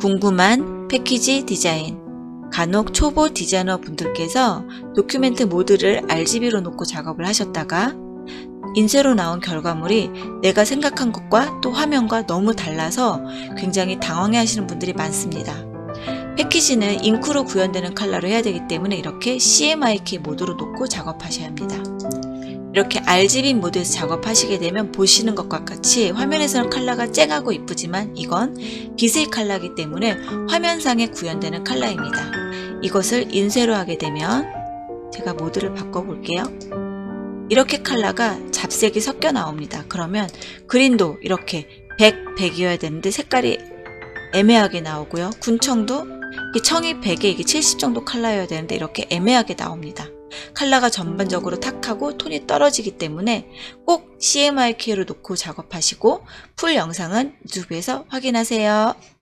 궁금한 패키지 디자인 간혹 초보 디자이너 분들께서 도큐멘트 모드를 RGB로 놓고 작업을 하셨다가 인쇄로 나온 결과물이 내가 생각한 것과 또 화면과 너무 달라서 굉장히 당황해 하시는 분들이 많습니다. 패키지는 잉크로 구현되는 컬러로 해야 되기 때문에 이렇게 CMYK 모드로 놓고 작업하셔야 합니다. 이렇게 RGB 모드에서 작업하시게 되면 보시는 것과 같이 화면에서는 컬러가 쨍하고 이쁘지만 이건 비스의 컬러이기 때문에 화면상에 구현되는 컬러입니다. 이것을 인쇄로 하게 되면 제가 모드를 바꿔볼게요. 이렇게 컬러가 잡색이 섞여 나옵니다. 그러면 그린도 이렇게 100, 100이어야 되는데 색깔이 애매하게 나오고요. 군청도 이 청이 100에 이게 70 정도 컬러여야 되는데 이렇게 애매하게 나옵니다. 컬러가 전반적으로 탁하고 톤이 떨어지기 때문에 꼭 CMYK로 놓고 작업하시고 풀 영상은 유튜브에서 확인하세요.